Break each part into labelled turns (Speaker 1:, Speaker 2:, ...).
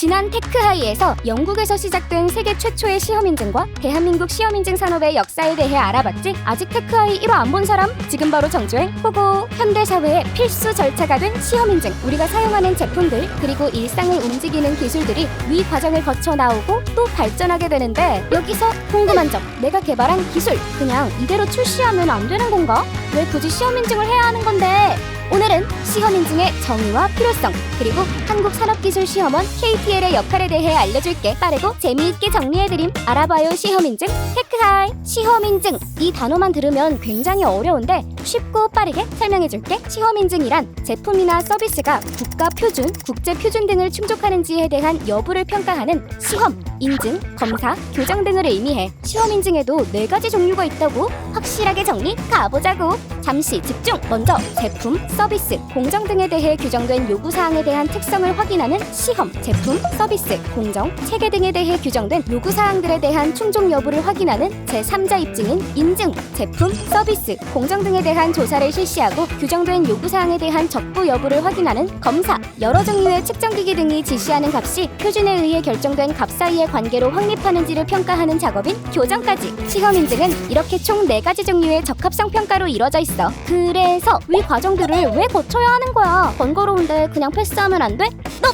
Speaker 1: 지난 테크하이에서 영국에서 시작된 세계 최초의 시험인증과 대한민국 시험인증 산업의 역사에 대해 알아봤지? 아직 테크하이 1화 안본 사람? 지금 바로 정주행 보고 현대사회의 필수 절차가 된 시험인증 우리가 사용하는 제품들 그리고 일상을 움직이는 기술들이 위 과정을 거쳐 나오고 또 발전하게 되는데 여기서 궁금한 점 내가 개발한 기술 그냥 이대로 출시하면 안 되는 건가? 왜 굳이 시험인증을 해야 하는 건데? 오늘은 시험 인증의 정의와 필요성 그리고 한국산업기술시험원 KTL의 역할에 대해 알려줄게. 빠르고 재미있게 정리해드림. 알아봐요 시험 인증 테크하이. 시험 인증 이 단어만 들으면 굉장히 어려운데 쉽고 빠르게 설명해줄게. 시험 인증이란 제품이나 서비스가 국가 표준, 국제 표준 등을 충족하는지에 대한 여부를 평가하는 시험, 인증, 검사, 교정 등을 의미해 시험 인증에도 네 가지 종류가 있다고 확실하게 정리 가보자고. 잠시 집중. 먼저 제품, 서비스, 공정 등에 대해 규정된 요구 사항에 대한 특성을 확인하는 시험, 제품, 서비스, 공정, 체계 등에 대해 규정된 요구 사항들에 대한 충족 여부를 확인하는 제3자 입증인 인증, 제품, 서비스, 공정 등에 대한 조사를 실시하고 규정된 요구 사항에 대한 적부 여부를 확인하는 검사, 여러 종류의 측정기기 등이 지시하는 값이 표준에 의해 결정된 값 사이의 관계로 확립하는지를 평가하는 작업인 교정까지. 시험 인증은 이렇게 총 네 가지 종류의 적합성 평가로 이루어져 있어. 그래서 위 과정들을 왜 거쳐야 하는 거야? 번거로운데 그냥 패스하면 안 돼? 너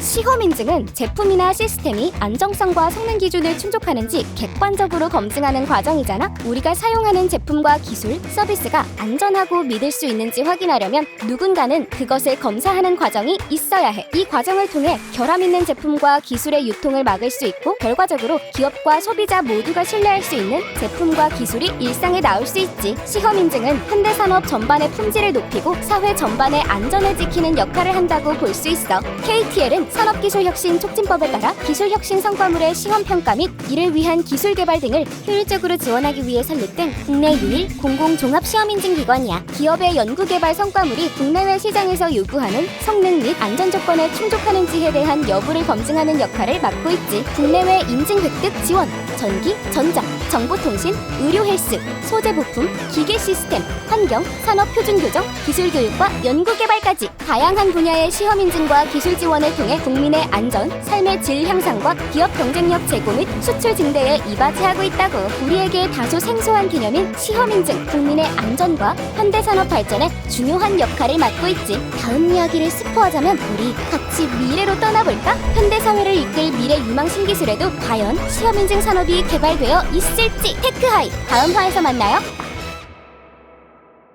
Speaker 1: 시험 인증은 제품이나 시스템이 안정성과 성능 기준을 충족하는지 객관적으로 검증하는 과정이잖아. 우리가 사용하는 제품과 기술, 서비스가 안전하고 믿을 수 있는지 확인하려면 누군가는 그것을 검사하는 과정이 있어야 해. 이 과정을 통해 결함 있는 제품과 기술의 유통을 막을 수 있고 결과적으로 기업과 소비자 모두가 신뢰할 수 있는 제품과 기술이 일상에 나올 수 있지. 시험 인증은 현대 산업 전반의 품질을 높이고 사회 전반의 안전을 지키는 역할을 한다고 볼 수 있어. KTL은 산업기술혁신 촉진법에 따라 기술혁신 성과물의 시험평가 및 이를 위한 기술 개발 등을 효율적으로 지원하기 위해 설립된 국내 유일 공공종합시험인증기관이야. 기업의 연구개발 성과물이 국내외 시장에서 요구하는 성능 및 안전 조건에 충족하는지에 대한 여부를 검증하는 역할을 맡고 있지. 국내외 인증 획득 지원, 전기, 전자, 정보통신, 의료 헬스, 소재 부품, 기계 시스템, 환경, 산업 표준 교정, 기술 교육과 연구 개발까지 다양한 분야의 시험 인증과 기술 지원을 통해 국민의 안전, 삶의 질 향상과 기업 경쟁력 제고 및 수출 증대에 이바지하고 있다고. 우리에게 다소 생소한 개념인 시험 인증, 국민의 안전과 현대 산업 발전에 중요한 역할을 맡고 있지. 다음 이야기를 스포하자면 우리 같이 미래로 떠나볼까? 현대 사회를 이끌 미래 유망 신기술에도 과연 시험 인증 산업이 개발되어 있을지 테크하이 다음 화에서 만나요.